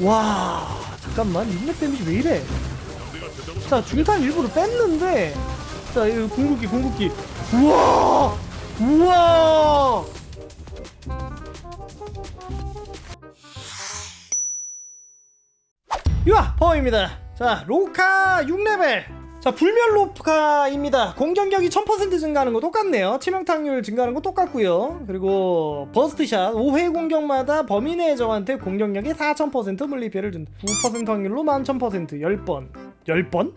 와 잠깐만 6렙 데미지 왜 이래? 자 중탄 일부러 뺐는데 자 이거 궁극기 궁극기. 우와! 우와! 유아 파워입니다. 자 로카 6레벨 자 불멸 로카입니다 공격력이 1000% 증가하는 거 똑같네요 치명타율 증가하는 거 똑같고요 그리고 버스트샷 5회 공격마다 내 적한테 공격력이 4000% 물리피해를 준다 9% 확률로 11000% 10번 10번?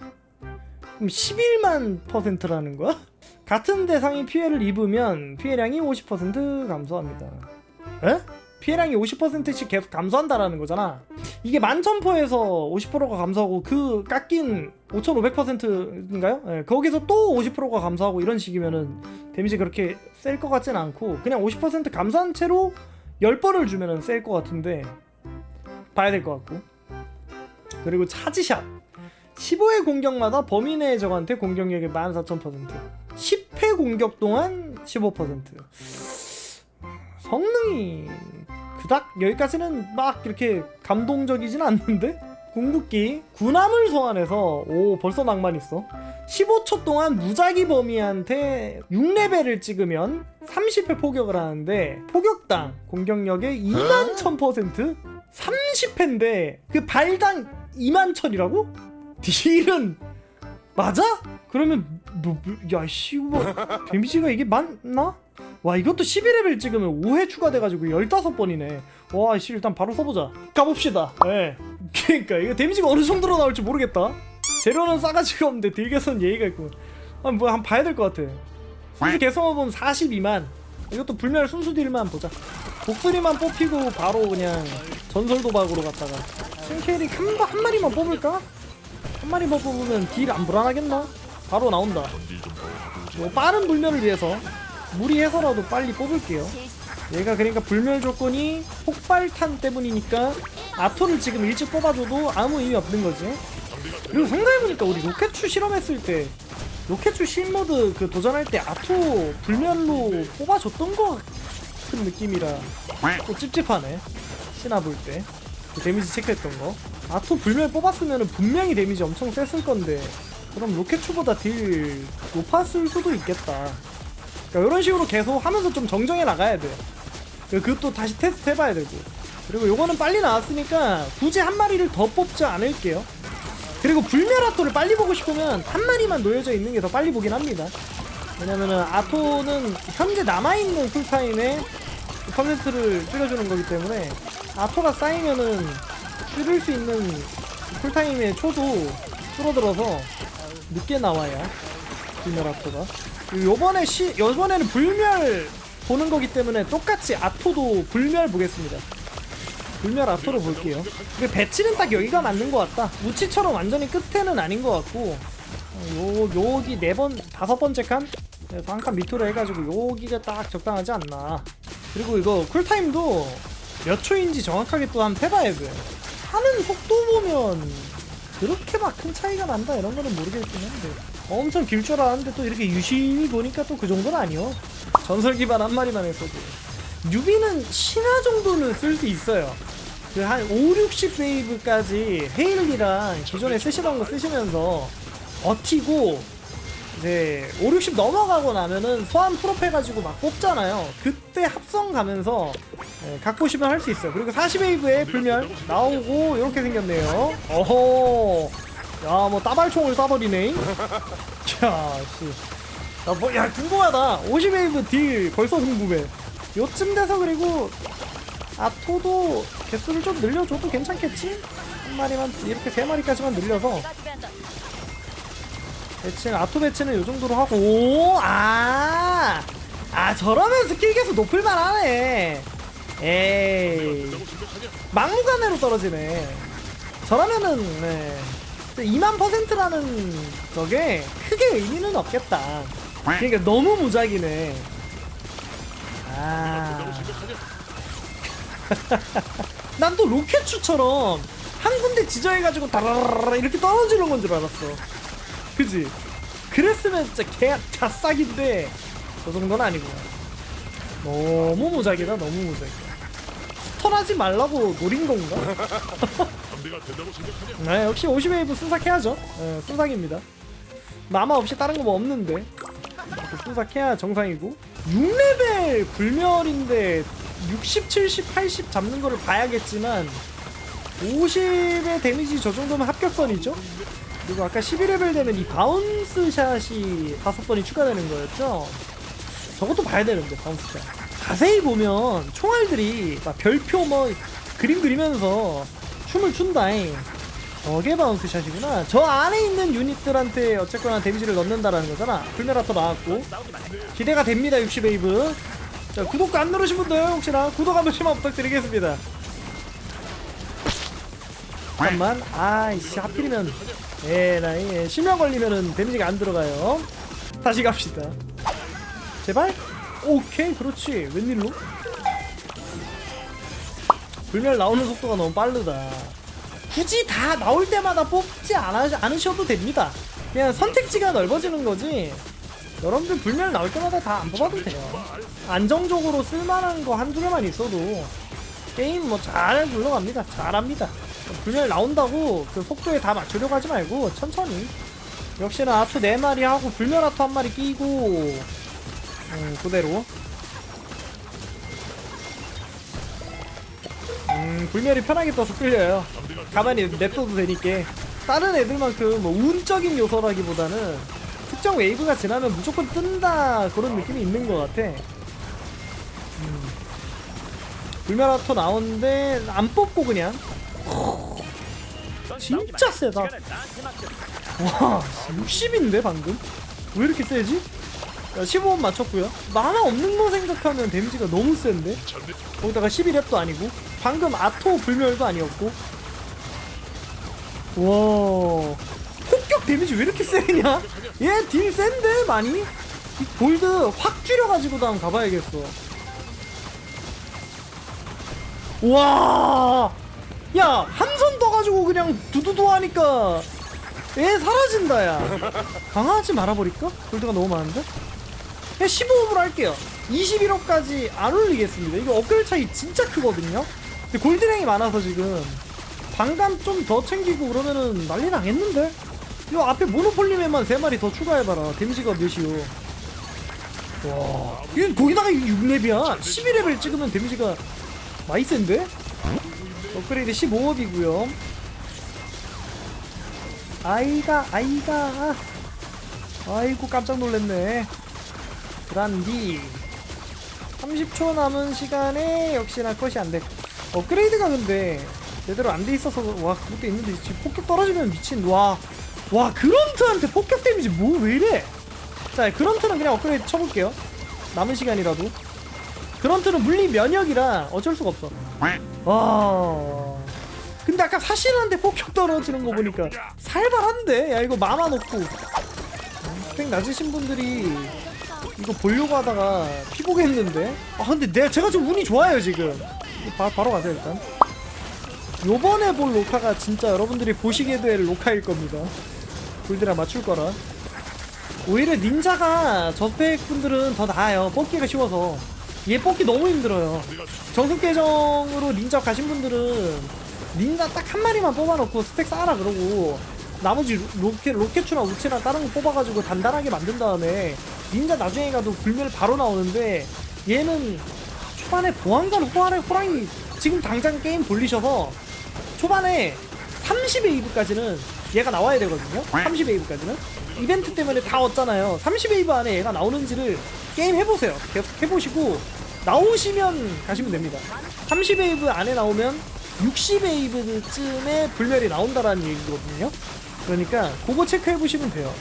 그럼 11만 퍼센트라는 거야? 같은 대상이 피해를 입으면 피해량이 50% 감소합니다 에? 피해량이 50%씩 계속 감소한다라는 거잖아. 이게 만천포에서 50%가 감소하고 그 깎인 5,500%인가요? 예, 거기서 또 50%가 감소하고 이런 식이면은 데미지 그렇게 셀 것 같진 않고 그냥 50% 감소한 채로 10번을 주면은 셀 것 같은데 봐야 될 것 같고 그리고 차지샷 15회 공격마다 범위 내의 적한테 공격력이 14,000% 10회 공격 동안 15% 성능이 그닥 여기까지는 막 이렇게 감동적이진 않는데? 궁극기. 군함을 소환해서 오 벌써 낭만 있어. 15초 동안 무작위 범위한테 6레벨을 찍으면 30회 포격을 하는데 포격당 공격력의 2만 1000% 30회인데 그 발당 2만 1000이라고? 딜은 맞아? 그러면 너 야 씨 뭐 데미지가 이게 맞나? 와 이것도 11레벨 찍으면 5회 추가돼가지고 15번이네. 와 씨 일단 바로 써보자. 가봅시다. 예. 그니까 이거 데미지가 어느 정도로 나올지 모르겠다. 재료는 싸가지가 없는데 딜 개선 예의가 있고. 한뭐 한번 봐야 될 것 같아. 순수 개성어보면 42만. 이것도 불멸 순수 딜만 보자. 독수리만 뽑히고 바로 그냥 전설 도박으로 갔다가. 신캐릭 한, 바- 한 마리만 뽑을까? 한 마리만 뽑으면 딜 안 불안하겠나? 바로 나온다. 뭐 빠른 불멸을 위해서 무리해서라도 빨리 뽑을게요. 얘가 그러니까 불멸 조건이 폭발탄 때문이니까 아토를 지금 일찍 뽑아줘도 아무 의미 없는 거지. 그리고 생각해보니까 우리 로켓추 실험했을 때 로켓추 신모드 그 도전할 때 아토 불멸로 뽑아줬던 거 같은 느낌이라 또 찝찝하네. 신화 볼 때. 그 데미지 체크했던 거. 아토 불멸 뽑았으면 분명히 데미지 엄청 셌을 건데 그럼 로켓추보다 딜 높았을 수도 있겠다. 그러니까 이런 식으로 계속 하면서 좀 정정해 나가야 돼. 그- 그것도 다시 테스트 해봐야 되고. 그리고 요거는 빨리 나왔으니까 굳이 한 마리를 더 뽑지 않을게요. 그리고 불멸 아토를 빨리 보고 싶으면 한 마리만 놓여져 있는 게 더 빨리 보긴 합니다. 왜냐면은 아토는 현재 남아있는 쿨타임에 퍼센트를 줄여주는 거기 때문에 아토가 쌓이면은 줄일 수 있는 쿨타임의 초도 줄어들어서 늦게 나와야 불멸 아토가 요번에 시 요번에는 불멸 보는 거기 때문에 똑같이 아토도 불멸 보겠습니다. 불멸 아토로 볼게요. 근데 배치는 딱 여기가 맞는 것 같다. 우치처럼 완전히 끝에는 아닌 것 같고 어, 요 여기 네번 다섯 번째 칸 그래서 한 칸 밑으로 해가지고 여기가 딱 적당하지 않나. 그리고 이거 쿨타임도 몇 초인지 정확하게 또 한번 해봐야 돼. 하는 속도 보면 그렇게 막 큰 차이가 난다 이런 거는 모르겠긴 한데. 엄청 길 줄 알았는데 또 이렇게 유심히 보니까 또 그 정도는 아니요. 전설 기반 한 마리만 해서도. 뉴비는 신화 정도는 쓸 수 있어요. 그 한 5, 60 웨이브까지 헤일리랑 기존에 쓰시던 거 쓰시면서 버티고 이제 5, 60 넘어가고 나면은 소환 풀업 해가지고 막 뽑잖아요 그때 합성 가면서 네, 각 보시면 할 수 있어요. 그리고 40웨이브에 불멸 나오고 이렇게 생겼네요. 어허. 야, 뭐 따발총을 쏴버리네. 야, 씨. 야, 뭐, 야, 궁금하다. 50웨이브 딜 벌써 궁금해. 요쯤 돼서 그리고 아토도 개수를 좀 늘려줘도 괜찮겠지? 한 마리만 이렇게 세 마리까지만 늘려서 배치는 아토 배치는 요 정도로 하고. 오, 아, 아 저러면 스킬 개수 높을 만 하네. 에이. 막무가내로 떨어지네. 저라면은 네. 2만 퍼센트라는 저게 크게 의미는 없겠다. 그러니까 너무 무작이네. 아 난 또 로켓추처럼 한 군데 지저해가지고 다라라라 이렇게 떨어지는 건 줄 알았어 그지? 그랬으면 진짜 개 자싹인데 저 정도는 아니구나 너무 무작이다 너무 무작이야 스턴하지 말라고 노린 건가? 네, 역시 50웨이브 순삭해야죠. 네, 순삭입니다. 마마 없이 다른 거 뭐 없는데 순삭해야 정상이고 6레벨 불멸인데 60, 70, 80 잡는 거를 봐야겠지만 50의 데미지 저 정도면 합격선이죠. 그리고 아까 11레벨 되면 이 바운스 샷이 다섯 번이 추가되는 거였죠. 저것도 봐야 되는데 바운스 샷. 자세히 보면 총알들이 막 별표 뭐 그림 그리면서 춤을 춘다잉. 저게 바운스 샷이구나. 저 안에 있는 유닛들한테 어쨌거나 데미지를 넣는다라는 거잖아. 불메라터 나왔고 기대가 됩니다. 60웨이브. 자 구독 안 누르신 분들 혹시나 구독 한 번씩만 부탁드리겠습니다. 잠깐만. 아이씨 하필이면 에라이 실명 걸리면은 데미지가 안 들어가요. 다시 갑시다. 제발. 오케이 그렇지. 웬일로? 불멸 나오는 속도가 너무 빠르다. 굳이 다 나올 때마다 뽑지 않아, 않으 셔도 됩니다. 그냥 선택지가 넓어지는 거지. 여러분들 불멸 나올 때마다 다 안 뽑아도 돼요. 안정적으로 쓸만한 거 한두 개만 있어도 게임 뭐 잘 굴러갑니다. 잘합니다. 불멸 나온다고 그 속도에 다 맞추려고 하지 말고 천천히. 역시나 아토 4마리 하고 불멸 아토 한 마리 끼고 음, 그대로 음, 불멸이 편하게 떠서 끌려요. 가만히 냅둬도 되니까. 다른 애들만큼 뭐 운적인 요소라기보다는 특정 웨이브가 지나면 무조건 뜬다 그런 느낌이 있는 것 같아. 음. 불멸 아토 나오는데 안 뽑고 그냥. 진짜 세다. 와, 60인데 방금? 왜 이렇게 세지? 15원 맞췄고요. 만화 없는 거 생각하면 데미지가 너무 센데? 거기다가 11랩도 아니고 방금 아토 불멸도 아니었고 와 폭격 데미지 왜 이렇게 세냐 얘 딜 센데 많이 이 골드 확 줄여가지고 다음 가봐야겠어 와 야 한 손 떠가지고 그냥 두두두 하니까 얘 사라진다 야 강화하지 말아버릴까? 골드가 너무 많은데? 그냥 15업으로 할게요. 21업까지 안 올리겠습니다. 이거 업글 차이 진짜 크거든요. 근데 골드량이 많아서 지금 방감 좀 더 챙기고 그러면은 난리 나겠는데? 이거 앞에 모노폴리맨만 3마리 더 추가해봐라. 데미지가 몇이요? 와, 이거 거기다가 6렙이야. 12레벨 찍으면 데미지가 많이 센데? 업그레이드 15업이고요. 아이가, 아이가. 아이고, 깜짝 놀랐네. 그란디 30초 남은 시간에 역시나 컷이 안돼. 업그레이드가 근데 제대로 안 돼 있어서 와 그것도 있는데 지금 폭격 떨어지면 미친 와와 그런트한테 폭격 데미지 뭐 왜 이래? 자 그런트는 그냥 업그레이드 쳐볼게요. 남은 시간이라도. 그런트는 물리 면역이라 어쩔 수가 없어. 와 근데 아까 사실한테 폭격 떨어지는 거 보니까 살벌한데? 야 이거 마마 놓고. 스펙 낮으신 분들이 이거 보려고 하다가 피보겠는데? 아 근데 내 제가 좀 운이 좋아요 지금. 바, 바로 가세요 일단. 요번에 볼 로카가 진짜 여러분들이 보시게 될 로카일 겁니다. 골드랑 맞출 거라. 오히려 닌자가 저스펙 분들은 더 나아요. 뽑기가 쉬워서. 얘 뽑기 너무 힘들어요. 정석 계정으로 닌자 가신 분들은 닌자 딱 한 마리만 뽑아놓고 스택 쌓아라 그러고 나머지 로- 로켓, 로켓추나 우체나 다른 거 뽑아가지고 단단하게 만든 다음에 닌자 나중에 가도 불멸 바로 나오는데 얘는 초반에 보안관 호랑이, 호랑이 지금 당장 게임 돌리셔서 초반에 30웨이브까지는 얘가 나와야 되거든요. 30웨이브까지는. 이벤트 때문에 다 얻잖아요. 30웨이브 안에 얘가 나오는지를 게임 해보세요. 계속 해보시고 나오시면 가시면 됩니다. 30웨이브 안에 나오면 60웨이브쯤에 불멸이 나온다라는 얘기거든요 그러니까 그거 체크해 보시면 돼요.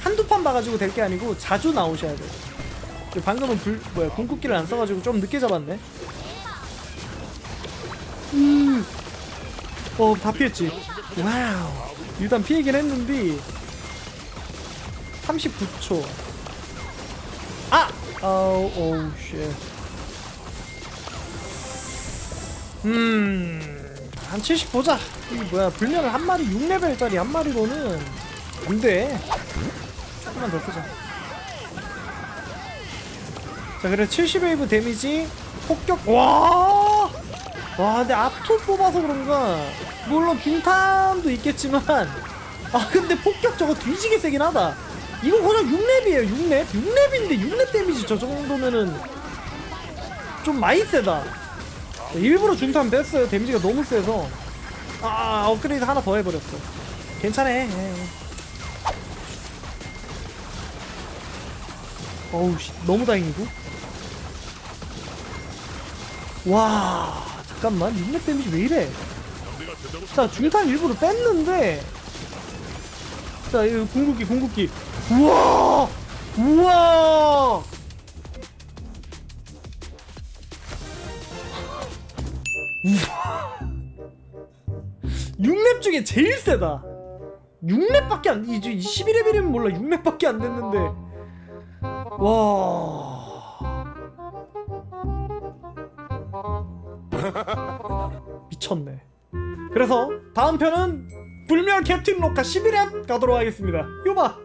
한두 판 봐가지고 될 게 아니고 자주 나오셔야 돼요. 방금은 불 뭐야 궁극기를 안 써가지고 좀 늦게 잡았네. 음, 어 다 피했지. 와우. 일단 피하긴 했는데 39초. 아, 아우, 오우 쉣. 음, 한 70 보자. 이 뭐야, 불면을 한 마리 6레벨짜리 한 마리로는 안 돼. 조금만 더 쓰자. 자, 그래 70웨이브 데미지 폭격. 와! 와 근데 아토 뽑아서 그런가 물론 중탄도 있겠지만 아 근데 폭격 저거 뒤지게 세긴 하다 이거 그냥 6렙이에요 6렙 6렙인데 6렙 데미지 저 정도면은 좀 많이 세다 일부러 중탄 뺐어요. 데미지가 너무 세서. 아 업그레이드 하나 더 해버렸어. 괜찮아. 예. 어우 씨 너무 다행이고. 와 잠깐만. 6렙 데미지 왜 이래? 자 중탄 일부러 뺐는데. 자 이거 궁극기 궁극기. 우와! 우와 6렙 중에 제일 세다. 6렙밖에 안 이제 11렙이면 몰라. 6렙밖에 안 됐는데. 와. 미쳤네. 그래서 다음 편은 불멸 캡틴 로카 11렙 가도록 하겠습니다. 요봐